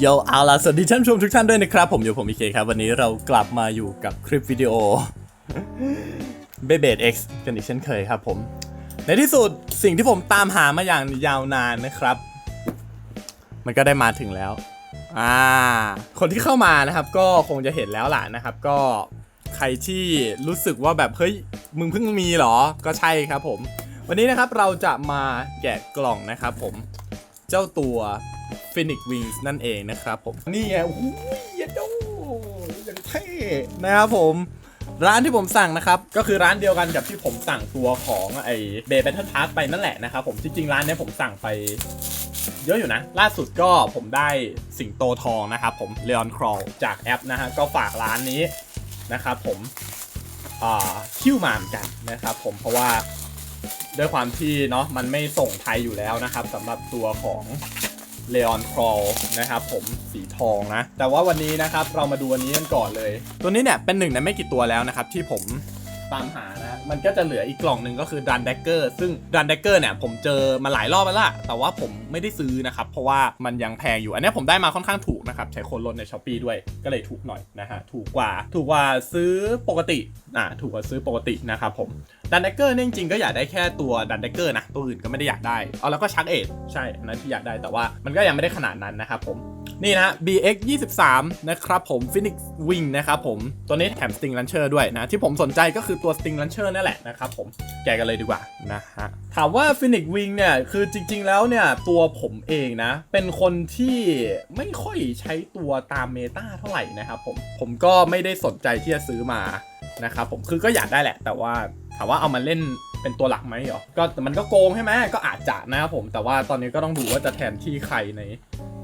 โยเอาล่ะสวัสดีท่านผู้ชมทุกท่านด้วยนะครับ ผมอยู่ผมอีเคครับ วันนี้เรากลับมาอยู่กับคลิปวิดีโอเบเบด X กันอีกเช่นเคยครับผม ในที่สุดสิ่งที่ผมตามหามาอย่างยาวนานนะครับ มันก็ได้มาถึงแล้ว อ่า คนที่เข้ามานะครับก็คงจะเห็นแล้วล่ะนะครับ ก็ใครที่รู้สึกว่าแบบเฮ้ยมึงเพิ่งมีเหรอก็ใช่ครับผม วันนี้นะครับเราจะมาแกะกล่องนะครับผมเจ้าตัว Phoenix Wings นั่นเองนะครับผม นี่ไงโอ้ยยดโดย่างเท่นะครับผม ร้านที่ผมสั่งนะครับ ก็คือร้านเดียวกันกับที่ผมสั่งตัวของไอ้เบย์แบทเทิลพาร์ไปนั่นแหละนะครับผมจริงๆร้านนี้ผมสั่งไปเยอะอยู่นะ ล่าสุดก็ผมได้สิงโตทองนะครับผม Leon Crawl จากแอปนะฮะ ก็ฝากร้านนี้นะครับผมอ่าคิวมาเหมือนกันนะครับผมเพราะว่าด้วยความที่เนาะมันไม่ส่งไทยอยู่แล้วนะครับสำหรับตัวของ Leon Crawl นะครับผมสีทองนะ แต่ว่าวันนี้นะครับเรามาดูอันนี้กันก่อนเลย ตัวนี้เนี่ยเป็นหนึ่งในไม่กี่ตัวแล้วนะครับที่ผมตามหานะมันก็จะเหลืออีกกล่องหนึ่งก็คือ Run Dagger ซึ่ง Run Dagger เนี่ยผมเจอมาหลายรอบแล้วล่ะ แต่ว่าผมไม่ได้ซื้อนะครับ เพราะว่ามันยังแพงอยู่ อันนี้ผมได้มาค่อนข้างถูกนะครับ ใช้โคนลดใน s h อ p e e ด้วยก็เลยถูกหน่อยนะฮะ ถูกกว่า ถูกกว่าซื้อปกติ อ่า ถูกกว่าซื้อปกตินะครับผม ดันเดเกอร์เนี่ยจริงๆก็อยากได้แค่ตัวดันเดเกอร์นะตัวอื่นก็ไม่ได้อยากได้เอาแล้วก็ชักเอ็ดใช่อันนั้นที่อยากได้แต่ว่ามันก็ยังไม่ได้ขนาดนั้นนะครับผมนี่นะ BX 23นะครับผม Phoenix Wing นะครับผมตัวนี้แถม Sting Launcher ด้วยนะ ที่ผมสนใจก็คือตัว Sting Launcher นั่นแหละนะครับผมแกกันเลยดีกว่านะฮะถามว่า Phoenix Wing เนี่ย คือจริง ๆ แล้วเนี่ย ตัวผมเองนะ เป็นคนที่ไม่ค่อยใช้ตัวตามเมตาเท่าไหร่นะครับผมผมก็ไม่ได้สนใจที่จะซื้อมานะครับผมคือก็อยากได้แหละ แต่ว่า ถามว่าเอามาเล่นเป็นตัวหลักไหมหรอ ก็มันก็โกงใช่ไหมก็อาจจะนะครับผม แต่ว่าตอนนี้ก็ต้องดูว่าจะแทนที่ใครใน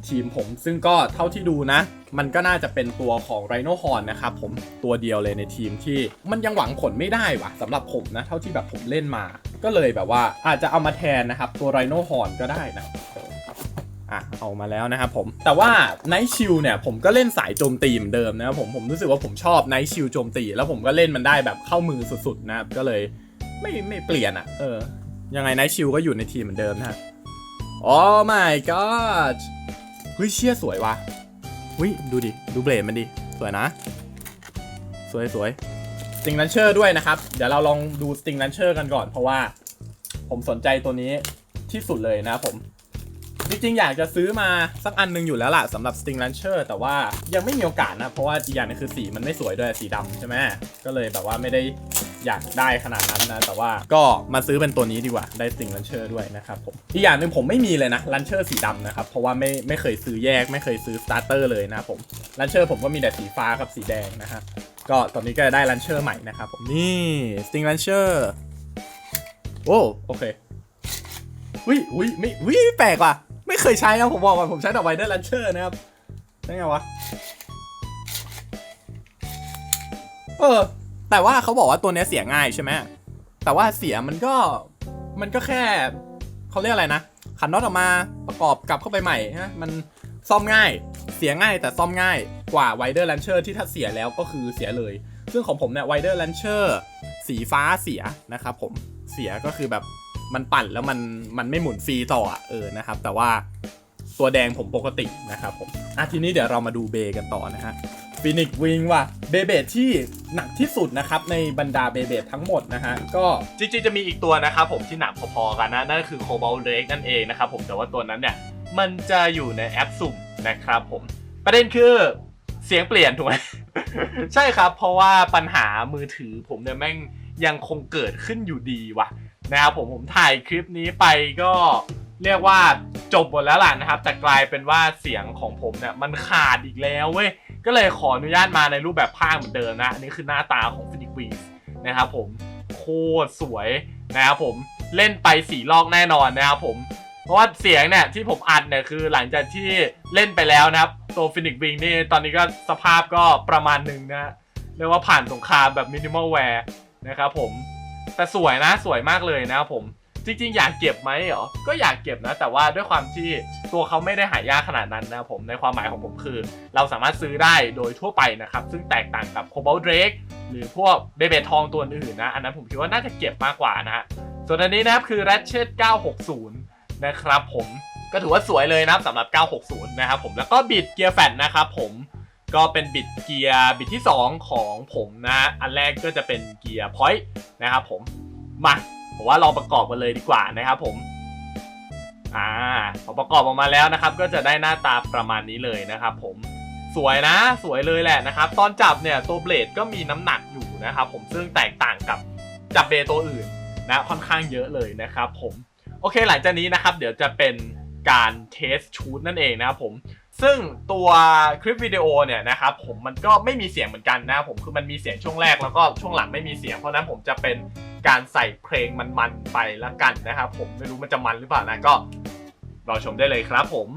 ทีมผม ซึ่งก็เท่าที่ดูนะ มันก็น่าจะเป็นตัวของไรโนฮอนนะครับผม ตัวเดียวเลยในทีมที่มันยังหวังผลไม่ได้ว่ะสำหรับผมนะ เท่าที่แบบผมเล่นมา ก็เลยแบบว่าอาจจะเอามาแทนนะครับ ตัวไรโนฮอนก็ได้นะ อออะเอามาแล้วนะครับผม แต่ว่า Night Shield เนี่ยผมก็เล่นสายโจมตีเหมือนเดิมนะครับผมผมรู้สึกว่าผมชอบ Night Shield โจมตี แล้วผมก็เล่นมันได้แบบเข้ามือสุดๆนะครับก็เลยไม่ไม่เปลี่ยนอะ เออ ยังไง Night Shield ก็อยู่ในทีมเหมือนเดิมนะฮะโอ้ my god เฮ้ยเชี่ยสวยว่ะเฮ้ยดูดิ ดูเบลดมันดิ สวยนะ สวยสวย Sting Launcher ด้วยนะครับ เดี๋ยวเราลองดู Sting Launcher กันก่อนเพราะว่า ผมสนใจตัวนี้ที่สุดเลยนะครับผม จริงๆ อยากจะซื้อมาสักอันหนึงอยู่แล้วล่ะสำหรับ Sting Launcher แต่ว่ายังไม่มีโอกาสนะ เพราะว่าอีกอย่างนึงคือสีมันไม่สวยด้วยสีดำใช่ไหมก็เลยแบบว่าไม่ได้อยากได้ขนาดนั้นนะ แต่ว่าก็มาซื้อเป็นตัวนี้ดีกว่าได้ Sting Launcher ด้วยนะครับผมอีกอย่างหนึ่งผมไม่มีเลยนะ Launcher สีดำนะครับ เพราะว่าไม่ไม่เคยซื้อแยก ไม่เคยซื้อ Starter เลยนะผม Launcher ผมก็มีแต่สีฟ้ากับสีแดงนะฮะก็ตอนนี้ก็ได้ Launcher ใหม่นะครับผมนี่ Sting Launcher โอ้โอเควิวิไม่วิแปลกว่ะ เคยใช้นะผมบอกก่อนผมใช้แต่ไวเดอร์ลันเชอร์นะครับได้ไงวะ เออ แต่ว่าเขาบอกว่าตัวเนี้ยเสียง่ายใช่ไหมแต่ว่าเสียมันก็มันก็แค่เขาเรียกอะไรนะขันน็อตออกมาประกอบกลับเข้าไปใหม่ฮะมันซ่อมง่าย เสียง่ายแต่ซ่อมง่ายกว่าไวเดอร์ลันเชอร์ที่ถ้าเสียแล้วก็คือเสียเลย ซึ่งของผมเนี่ยไวเดอร์ลันเชอร์สีฟ้าเสียนะครับผมเสียก็คือแบบ มันปั่นแล้วมันมันไม่หมุนฟรีต่อเออนะครับ แต่ว่าตัวแดงผมปกตินะครับผมอะทีนี้เดี๋ยวเรามาดูเบกันต่อนะฮะฟินิกวิงว่ะเบเบดที่หนักที่สุดนะครับในบรรดาเบเบดทั้งหมดนะฮะก็จริงๆจะมีอีกตัวนะครับผมที่หนักพอๆกันนะ นั่นคือโคบอลเ a กนั่นเองนะครับผมแต่ว่าตัวนั้นเนี่ยมันจะอยู่ในแอปสุ่มนะครับผมประเด็นคือเสียงเปลี่ยนถูกไหมใช่ครับ เพราะว่าปัญหามือถือผมเนี่ยแม่งยังคงเกิดขึ้นอยู่ดีว่ะ นะครับผมผมถ่ายคลิปนี้ไปก็เรียกว่าจบหมดแล้วล่ะนะครับ แต่กลายเป็นว่าเสียงของผมเนี่ยมันขาดอีกแล้วเว้ยก็เลยขออนุญาตมาในรูปแบบภาคเหมือนเดิมนะอันนี้คือหน้าตาของฟินิกวีนะครับผมโคตรสวยนะครับผมเล่นไปสี่รอบแน่นอนนะครับผม เพราะว่าเสียงเนี่ยที่ผมอัดเนี่ยคือหลังจากที่เล่นไปแล้วนะครับตัวฟินิกวิงนี่ตอนนี้ก็สภาพก็ประมาณหนึ่งนะเรียกว่าผ่านสงครามแบบมินิมอลแวร์นะครับผม แต่สวยนะสวยมากเลยนะครับผม จริงๆ อยากเก็บไหมเหรอ ก็อยากเก็บนะ แต่ว่าด้วยความที่ตัวเขาไม่ได้หายากขนาดนั้นนะครับผม ในความหมายของผมคือ เราสามารถซื้อได้โดยทั่วไปนะครับ ซึ่งแตกต่างกับโคบอลเดรกหรือพวกเบเบทองตัวอื่นนะ อันนั้นผมคิดว่าน่าจะเก็บมากกว่านะฮะ ส่วนอันนี้นะครับคือ Ratchet 960 นะครับผม ก็ถือว่าสวยเลยนะครับสำหรับ 960 นะครับผม แล้วก็บิดเกียร์แฟตนะครับผม ก็เป็นบิดเกียร์บิดที่ 2 ของผมนะอันแรกก็จะเป็นเกียร์พอยต์นะครับผมมาผมว่าลองประกอบกันเลยดีกว่านะครับผมอ่าพอประกอบออกมาแล้วนะครับ ก็จะได้หน้าตาประมาณนี้เลยนะครับผมสวยนะสวยเลยแหละนะครับ ตอนจับเนี่ยตัวเบลดก็มีน้ำหนักอยู่นะครับผมซึ่งแตกต่างกับจับเบตัวอื่นนะค่อนข้างเยอะเลยนะครับผมโอเคหลังจากนี้นะครับ เดี๋ยวจะเป็นการเทสชูดนั่นเองนะครับผม ซึ่งตัวคลิปวิดีโอเนี่ยนะครับผมมันก็ไม่มีเสียงเหมือนกันนะผมคือมันมีเสียงช่วงแรกแล้วก็ช่วงหลังไม่มีเสียง เพราะฉะนั้นผมจะเป็นการใส่เพลงมันๆไปละกันนะครับผมไม่รู้มันจะมันหรือเปล่านะก็รอชมได้เลยครับผม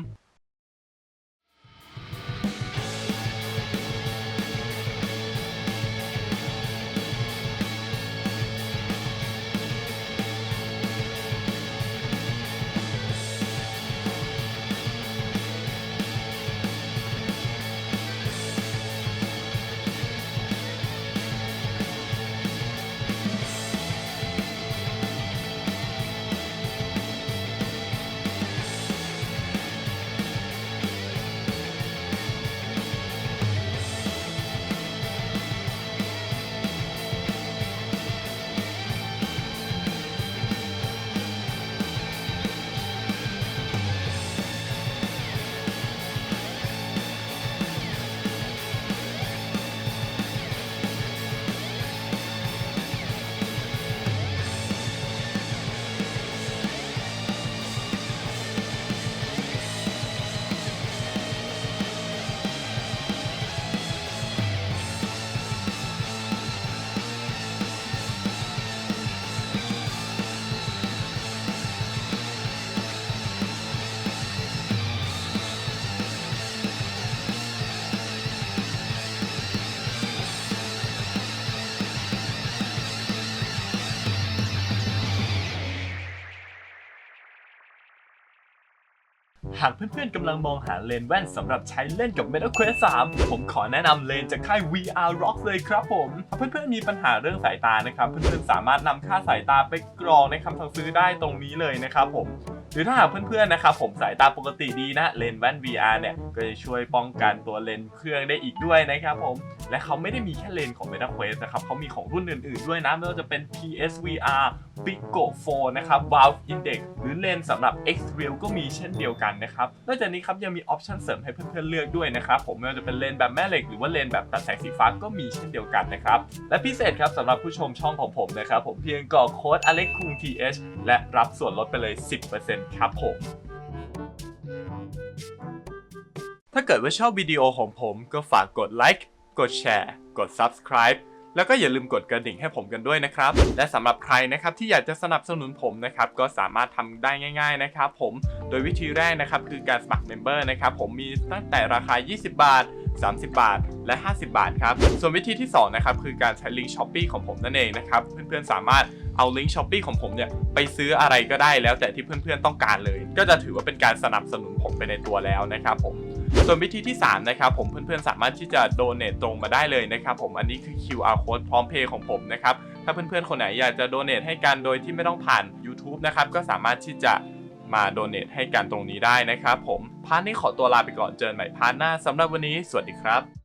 ากเพื่อนๆกำลังมองหาเลนแว่นสำหรับใช้เล่นกับ Meta Quest 3 ผมขอแนะนำเลนจากค่าย VR Rock เลยครับผม เพื่อนๆมีปัญหาเรื่องสายตานะครับ เพื่อนๆสามารถนำค่าสายตาไปกรองในคำสั่งซื้อได้ตรงนี้เลยนะครับผม หรือถ้าหากเพื่อนๆนะครับผมสายตาปกติดีนะเลนส์แว่น VR เนี่ยก็จะช่วยป้องกันตัวเลนส์เครื่องได้อีกด้วยนะครับผมและเขาไม่ได้มีแค่เลนส์ของ Meta Quest นะครับเขามีของรุ่นอื่นๆด้วยนะไม่ว่าจะเป็น PSVR Pico 4 นะครับ Valve Index หรือเลนส์สำหรับ X Real ก็มีเช่นเดียวกันนะครับนอกจากนี้ครับยังมีออปชันเสริมให้เพื่อนๆเลือกด้วยนะครับผมไม่ว่าจะเป็นเลนส์แบบแม่เหล็กหรือว่าเลนส์แบบตัดแสงสีฟ้าก็มีเช่นเดียวกันนะครับและพิเศษครับสำหรับผู้ชมช่องของผมนะครับผมเพียงกรอกโค้ด Alex Kung TH และรับส่วนลดไปเลย 10%ครับผม ถ้าเกิดว่าชอบวิดีโอของผมก็ฝากกดไลค์กดแชร์กด Subscribe แล้วก็อย่าลืมกดกระดิ่งให้ผมกันด้วยนะครับ และสำหรับใครนะครับที่อยากจะสนับสนุนผมนะครับก็สามารถทำได้ง่าย ๆนะครับ ผมโดยวิธีแรกนะครับคือการสมัครเมมเบอร์นะครับผมมีตั้งแต่ราคา 20 บาท 30 บาท และ 50 บาทครับ ส่วนวิธีที่สองนะครับคือการใช้ลิงก์ช้อปปีของผมนั่นเองนะครับ เพื่อนๆสามารถ เอาลิงก์ช้อปปีของผมเนี่ยไปซื้ออะไรก็ได้แล้วแต่ที่เพื่อนๆต้องการเลย ก็จะถือว่าเป็นการสนับสนุนผมไปในตัวแล้วนะครับผมส่วนวิธีที่ 3 นะครับผมเพื่อนๆสามารถที่จะโดเน a t ตรงมาได้เลยนะครับผมอันนี้คือ QR code พร้อมเพย์ของผมนะครับถ้าเพื่อนๆคนไหนอยากจะโดเน a t ให้กันโดยที่ไม่ต้องผ่าน YouTube นะครับก็สามารถที่จะมาโดเน a t ให้กันตรงนี้ได้นะครับผมพาร์ทนี้ขอตัวลาไปก่อนเจอกันใหม่พาร์ทหน้าสำหรับวันนี้ สวัสดีครับ